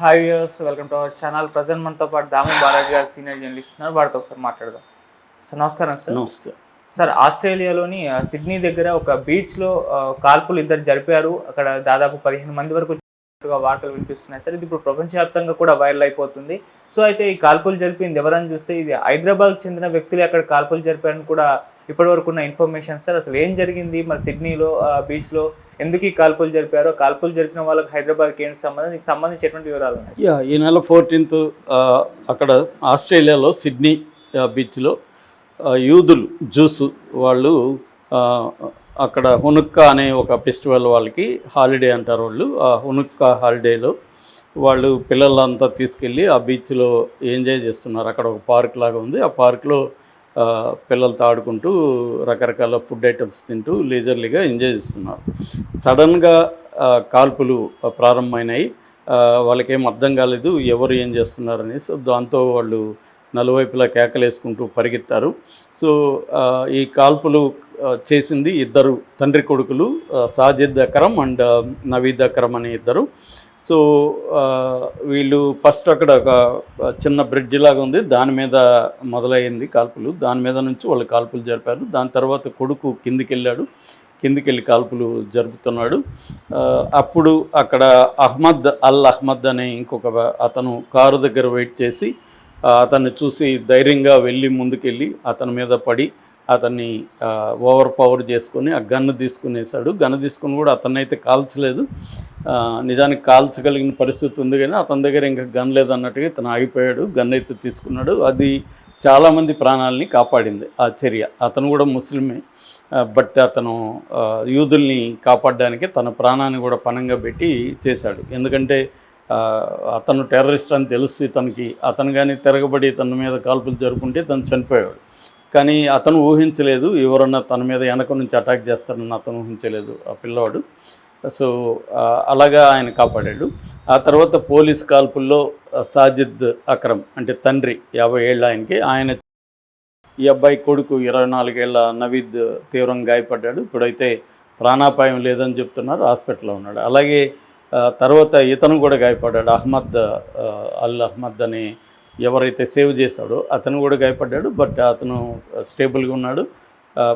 Hi viewers welcome to our channel present మనతో పాటు దాము బాలాజీ గారు సీనియర్ జర్నలిస్ట్ ఉన్నారు. వారితో ఒకసారి మాట్లాడదాం. సార్ నమస్కారం సార్ నమస్తే. సార్ ఆస్ట్రేలియాలోని సిడ్నీ దగ్గర ఒక బీచ్లో కాల్పులు ఇద్దరు జరిపారు. అక్కడ దాదాపు పదిహేను మంది వరకు వార్తలు వినిపిస్తున్నాయి సార్ ఇది ఇప్పుడు ప్రపంచవ్యాప్తంగా కూడా వైరల్ అయిపోతుంది. సో అయితే ఈ కాల్పులు జరిపింది ఎవరని చూస్తే ఇది హైదరాబాద్కి చెందిన వ్యక్తులే అక్కడ కాల్పులు జరిపారని కూడా ఇప్పటివరకు ఉన్న ఇన్ఫర్మేషన్ సార్ అసలు ఏం జరిగింది? మరి సిడ్నీలో ఆ, బీచ్లో ఎందుకు ఈ కాల్పులు జరిపారో? కాల్పులు జరిపిన వాళ్ళకి హైదరాబాద్కి ఏంటి సంబంధం? దీనికి సంబంధించి ఎటువంటి వివరాలు యా ఈ నెల ఫోర్టీన్త్ అక్కడ ఆస్ట్రేలియాలో సిడ్నీ బీచ్లో యూదులు జ్యూస్ వాళ్ళు అక్కడ హునుక్క అనే ఒక ఫెస్టివల్ వాళ్ళకి హాలిడే అంటారు వాళ్ళు. ఆ హునుక్క హాలిడేలో వాళ్ళు పిల్లలంతా తీసుకెళ్ళి ఆ బీచ్లో ఎంజాయ్ చేస్తున్నారు. అక్కడ ఒక పార్క్ లాగా ఉంది. ఆ పార్క్లో పిల్లలతో ఆడుకుంటూ రకరకాల ఫుడ్ ఐటమ్స్ తింటూ లేజర్లీగా ఎంజాయ్ చేస్తున్నారు. సడన్గా కాల్పులు ప్రారంభమైనాయి. వాళ్ళకేం అర్థం కాలేదు ఎవరు ఏం చేస్తున్నారు అనేసి దాంతో వాళ్ళు నలువైపులా కేకలేసుకుంటూ పరిగెత్తారు. సో ఈ కాల్పులు చేసింది ఇద్దరు తండ్రి కొడుకులు సాజిద్ అకరం అండ్ నవీద్ అకరం అనే ఇద్దరు. సో వీళ్ళు ఫస్ట్ అక్కడ ఒక చిన్న బ్రిడ్జ్ లాగా ఉంది. దాని మీద మొదలైంది కాల్పులు. దాని మీద నుంచి వాళ్ళు కాల్పులు జరిపారు. దాని తర్వాత కొడుకు కిందికి వెళ్ళాడు కిందికి వెళ్ళి కాల్పులు జరుపుతున్నాడు. అప్పుడు అక్కడ అహ్మద్ అల్ అహ్మద్ అనే ఇంకొక అతను కారు దగ్గర వెయిట్ చేసి అతన్ని చూసి ధైర్యంగా వెళ్ళి ముందుకెళ్ళి అతని మీద పడి అతన్ని ఓవర్ పవర్ చేసుకొని ఆ గన్ను తీసుకునేసాడు గన్ను తీసుకుని కూడా అతన్ని అయితే కాల్చలేదు నిజానికి కాల్చగలిగిన పరిస్థితి ఉంది కానీ అతని దగ్గర ఇంకా గన్ లేదన్నట్టుగా ఇతను ఆగిపోయాడు. గన్ అయితే తీసుకున్నాడు. అది చాలామంది ప్రాణాలని కాపాడింది ఆ చర్య. అతను కూడా ముస్లిమే. బట్ అతను యూదుల్ని కాపాడడానికి తన ప్రాణాన్ని కూడా పణంగా పెట్టి చేశాడు. ఎందుకంటే అతను టెర్రరిస్ట్ అని తెలుసు. ఇతనికి అతను కానీ తిరగబడి తన మీద కాల్పులు జరుపుకుంటే తను చనిపోయాడు కానీ అతను ఊహించలేదు. ఎవరన్నా తన మీద వెనక నుంచి అటాక్ చేస్తారని అతను ఊహించలేదు ఆ పిల్లవాడు. సో అలాగా ఆయన కాపాడాడు. ఆ తర్వాత పోలీస్ కాల్పుల్లో సాజిద్ అక్రమ్ అంటే తండ్రి యాభై ఏళ్ళ ఆయనకి ఆయన ఈ అబ్బాయి కొడుకు ఇరవై నాలుగేళ్ళ నవీద్ తీవ్రంగా గాయపడ్డాడు. ఇప్పుడైతే ప్రాణాపాయం లేదని చెప్తున్నారు. హాస్పిటల్లో ఉన్నాడు. అలాగే తర్వాత ఇతను కూడా గాయపడ్డాడు. అహ్మద్ అల్ అహ్మద్ అని ఎవరైతే సేవ్ చేశాడో అతను కూడా గాయపడ్డాడు బట్ అతను స్టేబుల్గా ఉన్నాడు.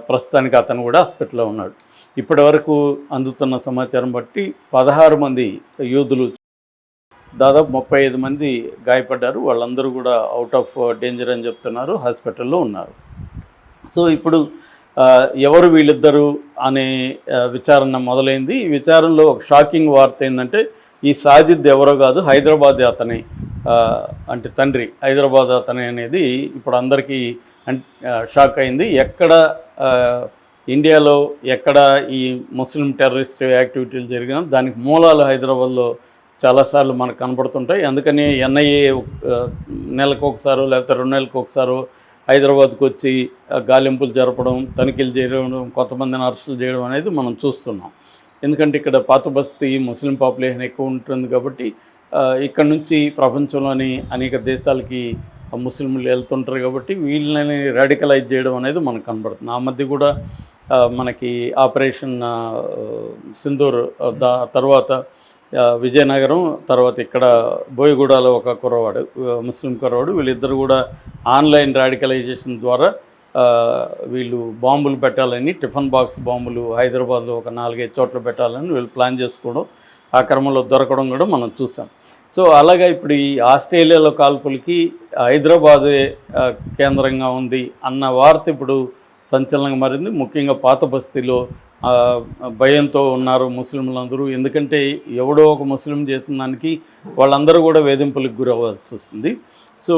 ప్రస్తుతానికి అతను కూడా హాస్పిటల్లో ఉన్నాడు. ఇప్పటి వరకు అందుతున్న సమాచారం బట్టి పదహారు మంది యూదులు దాదాపు ముప్పై ఐదు మంది గాయపడ్డారు. వాళ్ళందరూ కూడా అవుట్ ఆఫ్ డేంజర్ అని చెప్తున్నారు హాస్పిటల్లో ఉన్నారు. సో ఇప్పుడు ఎవరు వీళ్ళిద్దరు అనే విచారణ మొదలైంది. ఈ విచారణలో ఒక షాకింగ్ వార్త ఏంటంటే ఈ సాజిద్ ఎవరో కాదు హైదరాబాద్ అతనే. అంటే తండ్రి హైదరాబాద్ అతని అనేది ఇప్పుడు అందరికీ షాక్ అయింది. ఎక్కడ ఇండియాలో ఎక్కడ ఈ ముస్లిం టెర్రరిస్ట్ యాక్టివిటీలు జరిగినా దానికి మూలాలు హైదరాబాద్లో చాలాసార్లు మనకు కనబడుతుంటాయి. అందుకని ఎన్ఐఏ నెలకు ఒకసారో లేకపోతే రెండు నెలలకు ఒకసారో హైదరాబాద్కు వచ్చి గాలింపులు జరపడం తనిఖీలు చేయడం కొంతమందిని అరెస్టులు చేయడం అనేది మనం చూస్తున్నాం. ఎందుకంటే ఇక్కడ పాత బస్తీ ముస్లిం పాపులేషన్ ఎక్కువ ఉంటుంది కాబట్టి ఇక్కడ నుంచి ప్రపంచంలోని అనేక దేశాలకి ముస్లింలు వెళ్తుంటారు కాబట్టి వీళ్ళని రాడికలైజ్ చేయడం అనేది మనకు కనబడుతుంది. ఆ మధ్య కూడా మనకి ఆపరేషన్ సింధూర్ దా తర్వాత విజయనగరం తర్వాత ఇక్కడ బోయగూడలో ఒక కుర్రవాడు ముస్లిం కుర్రవాడు వీళ్ళిద్దరు కూడా ఆన్లైన్ రాడికలైజేషన్ ద్వారా వీళ్ళు బాంబులు పెట్టాలని టిఫిన్ బాక్స్ బాంబులు హైదరాబాద్లో ఒక నాలుగైదు చోట్ల పెట్టాలని వీళ్ళు ప్లాన్ చేసుకోవడం ఆ క్రమంలో దొరకడం కూడా మనం చూసాం. సో అలాగా ఇప్పుడు ఈ ఆస్ట్రేలియాలో కాల్పులకి హైదరాబాదే కేంద్రంగా ఉంది అన్న వార్త ఇప్పుడు సంచలనంగా మారింది. ముఖ్యంగా పాత బస్తీలో భయంతో ఉన్నారు ముస్లింలందరూ. ఎందుకంటే ఎవడో ఒక ముస్లిం చేసిన దానికి వాళ్ళందరూ కూడా వేధింపులకు గురవ్వాల్సి వస్తుంది. సో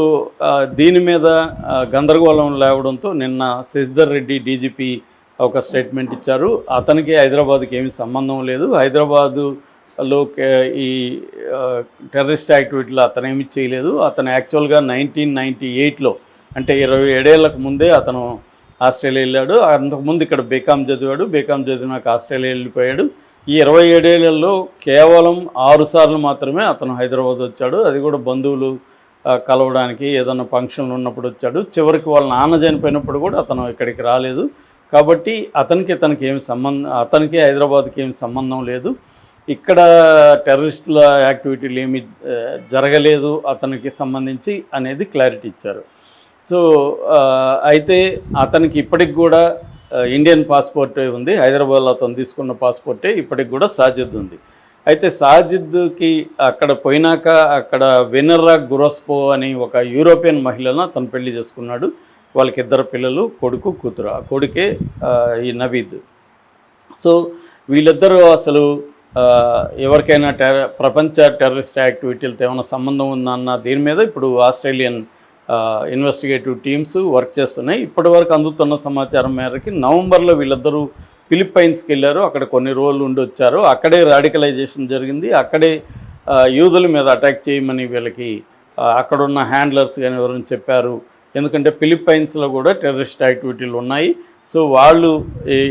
దీని మీద గందరగోళం లేవడంతో నిన్న శశిధర్ రెడ్డి డీజీపీ ఒక స్టేట్మెంట్ ఇచ్చారు. అతనికి హైదరాబాద్కి ఏమి సంబంధం లేదు. హైదరాబాదులో ఈ టెర్రరిస్ట్ యాక్టివిటీలో అతను ఏమి చేయలేదు. అతను యాక్చువల్గా నైన్టీన్ నైంటీ ఎయిట్లో అంటే ఇరవై ఏడేళ్ళకు ముందే అతను ఆస్ట్రేలియా వెళ్ళాడు. అంతకుముందు ఇక్కడ బీకామ్ చదివాడు. బీకామ్ చదివినాక ఆస్ట్రేలియా వెళ్ళిపోయాడు. ఈ ఇరవై ఏడేళ్ళలో కేవలం ఆరు సార్లు మాత్రమే అతను హైదరాబాద్ వచ్చాడు. అది కూడా బంధువులు కలవడానికి ఏదైనా ఫంక్షన్లు ఉన్నప్పుడు వచ్చాడు. చివరికి వాళ్ళ నాన్న చనిపోయినప్పుడు కూడా అతను ఇక్కడికి రాలేదు. కాబట్టి అతనికి ఇతనికి ఏమి సంబంధం అతనికి హైదరాబాద్కి ఏమి సంబంధం లేదు. ఇక్కడ టెర్రరిస్టుల యాక్టివిటీలు ఏమి జరగలేదు అతనికి సంబంధించి అనేది క్లారిటీ ఇచ్చారు. సో అయితే అతనికి ఇప్పటికి కూడా ఇండియన్ పాస్పోర్టే ఉంది. హైదరాబాద్లో అతను తీసుకున్న పాస్పోర్టే ఇప్పటికి కూడా సాజిద్ ఉంది. అయితే సాజిద్కి అక్కడ పోయినాక అక్కడ వెనర్రా గురస్పో అని ఒక యూరోపియన్ మహిళను అతను పెళ్ళి చేసుకున్నాడు. వాళ్ళకి ఇద్దరు పిల్లలు కొడుకు కూతురు. ఆ కొడుకే ఈ నవీద్. సో వీళ్ళిద్దరూ అసలు ఎవరికైనా టెర ప్రపంచ టెర్రరిస్ట్ యాక్టివిటీలతో ఏమైనా సంబంధం ఉందన్న దీని మీద ఇప్పుడు ఆస్ట్రేలియన్ ఇన్వెస్టిగేటివ్ టీమ్స్ వర్క్ చేస్తున్నాయి. ఇప్పటి వరకు అందుతున్న సమాచారం మేరకి నవంబర్లో వీళ్ళిద్దరూ ఫిలిప్పైన్స్కి వెళ్ళారు. అక్కడ కొన్ని రోజులు ఉండి వచ్చారు. అక్కడే రాడికలైజేషన్ జరిగింది. అక్కడే యూదుల మీద అటాక్ చేయమని వీళ్ళకి అక్కడున్న హ్యాండ్లర్స్ కానీ ఎవరైనా చెప్పారు. ఎందుకంటే ఫిలిప్పైన్స్లో కూడా టెర్రరిస్ట్ యాక్టివిటీలు ఉన్నాయి. సో వాళ్ళు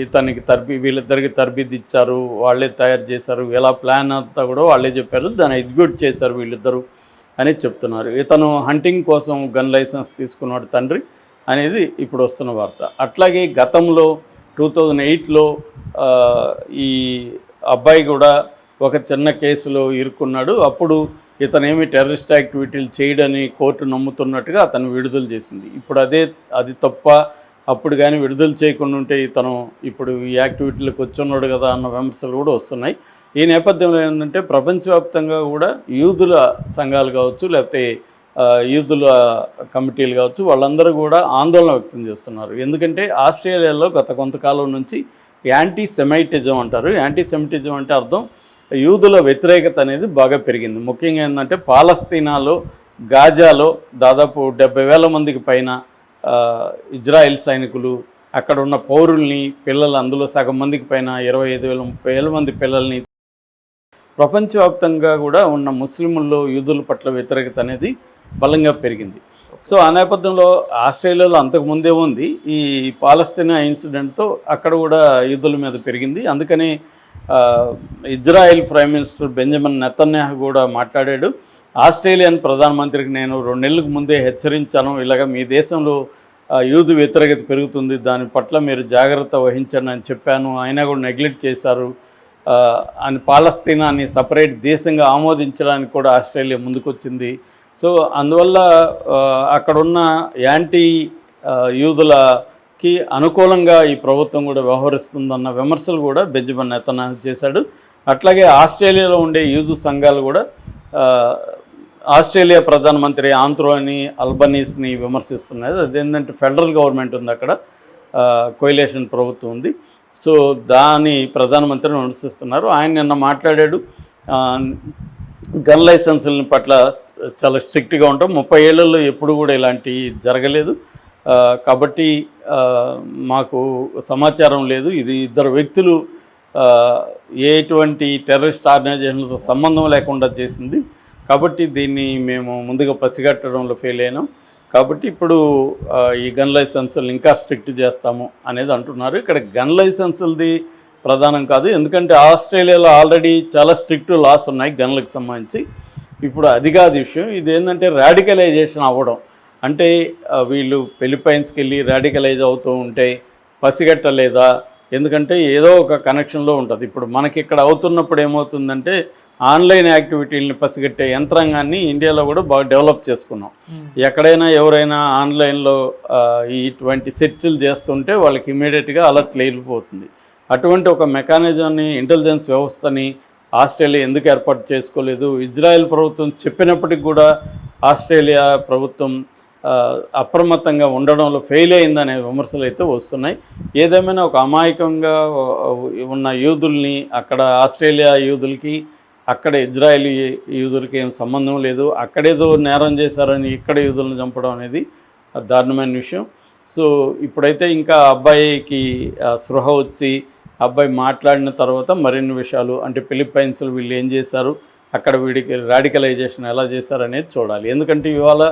ఇతనికి తర్బీ వీళ్ళిద్దరికి తర్బీదు ఇచ్చారు వాళ్ళే తయారు చేశారు. ఎలా ప్లాన్ అంతా కూడా వాళ్ళే చెప్పారు. దాన్ని ఎగ్జిక్యూట్ చేశారు వీళ్ళిద్దరు అని చెప్తున్నారు. ఇతను హంటింగ్ కోసం గన్ లైసెన్స్ తీసుకున్నాడు తండ్రి అనేది ఇప్పుడు వస్తున్న వార్త. అట్లాగే గతంలో టూ థౌజండ్ ఎయిట్లో ఈ అబ్బాయి కూడా ఒక చిన్న కేసులో ఇరుక్కున్నాడు. అప్పుడు ఇతనేమి టెర్రరిస్ట్ యాక్టివిటీలు చేయడని కోర్టు నమ్ముతున్నట్టుగా అతను విడుదల చేసింది. ఇప్పుడు అదే అది తప్ప అప్పుడు కానీ విడుదల చేయకుండా ఉంటే ఇతను ఇప్పుడు ఈ యాక్టివిటీలకు వచ్చున్నాడు కదా అన్న విమర్శలు కూడా వస్తున్నాయి. ఈ నేపథ్యంలో ఏంటంటే ప్రపంచవ్యాప్తంగా కూడా యూదుల సంఘాలు కావచ్చు లేకపోతే యూదుల కమిటీలు కావచ్చు వాళ్ళందరూ కూడా ఆందోళన వ్యక్తం చేస్తున్నారు. ఎందుకంటే ఆస్ట్రేలియాలో గత కొంతకాలం నుంచి యాంటీ సెమైటిజం అంటారు. యాంటీ సెమిటిజం అంటే అర్థం యూదుల వ్యతిరేకత అనేది బాగా పెరిగింది. ముఖ్యంగా ఏంటంటే పాలస్తీనాలో గాజాలో దాదాపు డెబ్బై వేల మందికి పైన ఇజ్రాయెల్ సైనికులు అక్కడ ఉన్న పౌరుల్ని పిల్లలు అందులో సగం మందికి పైన ఇరవై ఐదు వేల ముప్పై వేల మంది పిల్లల్ని ప్రపంచవ్యాప్తంగా కూడా ఉన్న ముస్లింల్లో యూదుల పట్ల వ్యతిరేకత అనేది బలంగా పెరిగింది. సో ఆ నేపథ్యంలో ఆస్ట్రేలియాలో అంతకు ముందే ఉంది ఈ పాలస్తీనా ఇన్సిడెంట్తో అక్కడ కూడా యూదుల మీద పెరిగింది. అందుకని Israel prime minister Benjamin Netanyahu కూడా మాట్లాడాడు. ఆస్ట్రేలియన్ ప్రధానమంత్రికి నేను రెండు నెలలకు ముందే హెచ్చరించాను. ఇలాగ మీ దేశంలో యూత్ యూదు వ్యతిరేకత పెరుగుతుంది. దాని పట్ల మీరు జాగ్రత్త వహించండి అని చెప్పాను. అయినా కూడా నెగ్లెక్ట్ చేశారు. అని పాలస్తీనాన్ని సపరేట్ దేశంగా ఆమోదించడానికి కూడా ఆస్ట్రేలియా ముందుకొచ్చింది. సో అందువల్ల అక్కడున్న యాంటీ యూదులకి అనుకూలంగా ఈ ప్రభుత్వం కూడా వ్యవహరిస్తుందన్న విమర్శలు కూడా బెంజమిన్ నెతనా చేశాడు. అట్లాగే ఆస్ట్రేలియాలో ఉండే యూదు సంఘాలు కూడా ఆస్ట్రేలియా ప్రధానమంత్రి ఆంథ్రోని అల్బనీస్ని విమర్శిస్తున్నది. అదేంటంటే ఫెడరల్ గవర్నమెంట్ ఉంది అక్కడ. కోయిలేషన్ ప్రభుత్వం ఉంది. సో దాని ప్రధానమంత్రిని విమర్శిస్తున్నారు. ఆయన నిన్న మాట్లాడాడు. గన్ లైసెన్సుల పట్ల చాలా స్ట్రిక్ట్గా ఉంటాం. ముప్పై ఏళ్ళల్లో ఎప్పుడు కూడా ఇలాంటి జరగలేదు. కాబట్టి మాకు సమాచారం లేదు. ఇది ఇద్దరు వ్యక్తులు ఎటువంటి టెర్రరిస్ట్ ఆర్గనైజేషన్లతో సంబంధం లేకుండా చేసింది. కాబట్టి దీన్ని మేము ముందుగా పసిగట్టడంలో ఫెయిల్ అయినాం. కాబట్టి ఇప్పుడు ఈ గన్ లైసెన్సులు ఇంకా స్ట్రిక్ట్ చేస్తాము అనేది అంటున్నారు. ఇక్కడ గన్ లైసెన్సులది ప్రధానం కాదు. ఎందుకంటే ఆస్ట్రేలియాలో ఆల్రెడీ చాలా స్ట్రిక్ట్ లాస్ ఉన్నాయి గన్లకు సంబంధించి. ఇప్పుడు అది కాదు విషయం. ఇది ఏంటంటే రాడికలైజేషన్ అవ్వడం. అంటే వీళ్ళు ఫిలిపైన్స్కి వెళ్ళి రాడికలైజ్ అవుతూ ఉంటే పసిగట్టలేదా? ఎందుకంటే ఏదో ఒక కనెక్షన్లో ఉంటుంది. ఇప్పుడు మనకి ఇక్కడ అవుతున్నప్పుడు ఏమవుతుందంటే ఆన్లైన్ యాక్టివిటీలని పసిగట్టే యంత్రాంగాన్ని ఇండియాలో కూడా బాగా డెవలప్ చేసుకున్నాం. ఎక్కడైనా ఎవరైనా ఆన్లైన్లో ఇటువంటి సెర్చ్లు చేస్తుంటే వాళ్ళకి ఇమీడియట్గా అలర్ట్ వెళ్ళిపోతుంది అటువంటి ఒక మెకానిజాన్ని ఇంటెలిజెన్స్ వ్యవస్థని ఆస్ట్రేలియా ఎందుకు ఏర్పాటు చేసుకోలేదు? ఇజ్రాయెల్ ప్రభుత్వం చెప్పినప్పటికి కూడా ఆస్ట్రేలియా ప్రభుత్వం అప్రమత్తంగా ఉండడంలో ఫెయిల్ అయిందనే విమర్శలు అయితే వస్తున్నాయి. ఏదేమైనా ఒక అమాయకంగా ఉన్న యూదుల్ని అక్కడ ఆస్ట్రేలియా యూదులకి అక్కడ ఇజ్రాయెల్ యూదులకి ఏం సంబంధం లేదు. అక్కడేదో నేరం చేశారని ఇక్కడ యూదులను చంపడం అనేది దారుణమైన విషయం. సో ఇప్పుడైతే ఇంకా అబ్బాయికి స్పృహ వచ్చి అబ్బాయి మాట్లాడిన తర్వాత మరిన్ని విషయాలు అంటే ఫిలిప్పైన్స్లు వీళ్ళు ఏం చేశారు? అక్కడ వీడికి రాడికలైజేషన్ ఎలా చేశారనేది చూడాలి. ఎందుకంటే ఇవాళ